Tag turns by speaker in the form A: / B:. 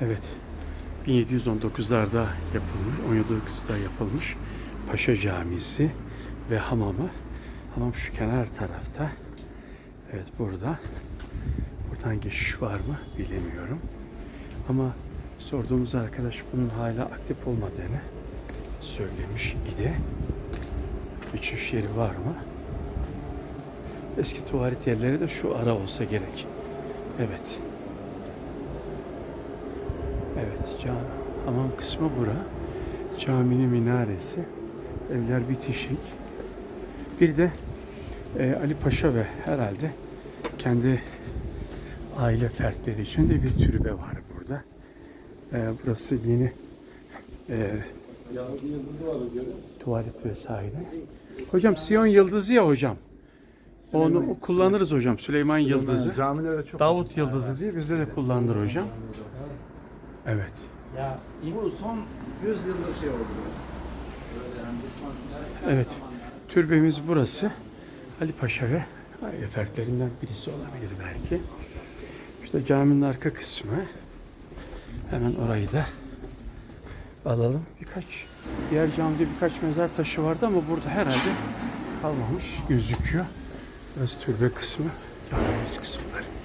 A: Evet. 1719'larda yapılmış, 1719'da yapılmış Paşa Camisi ve hamamı. Hamam şu kenar tarafta. Evet burada. Buradan geçiş var mı bilemiyorum. Ama sorduğumuz arkadaş bunun hala aktif olmadığını söylemiş idi. Geçiş yeri var mı? Eski tuvalet yerleri de şu ara olsa gerek. Evet. Evet, cam, hamam kısmı bura. Caminin minaresi. Evler bitişik. Bir de e, Ali Paşa ve herhalde kendi aile fertleri için de bir türbe var burada. E, burası yeni e, tuvalet vesaire. Hocam Siyon Yıldızı ya hocam. Onu kullanırız hocam. Süleyman Yıldızı.
B: Camilere çok
A: Davut Yıldızı diye bizde de kullanılır hocam. Evet.
C: Ya bu son 100 yıldır şey oldu biraz. Böyle yani düşman
A: Evet. Türbemiz burası. Ali Paşa ve aile fertlerinden birisi olabilir belki. İşte caminin arka kısmı. Hemen orayı da alalım. Birkaç diğer camide birkaç mezar taşı vardı ama burada herhalde kalmamış gözüküyor. Burası türbe kısmı, camimiz kısımları.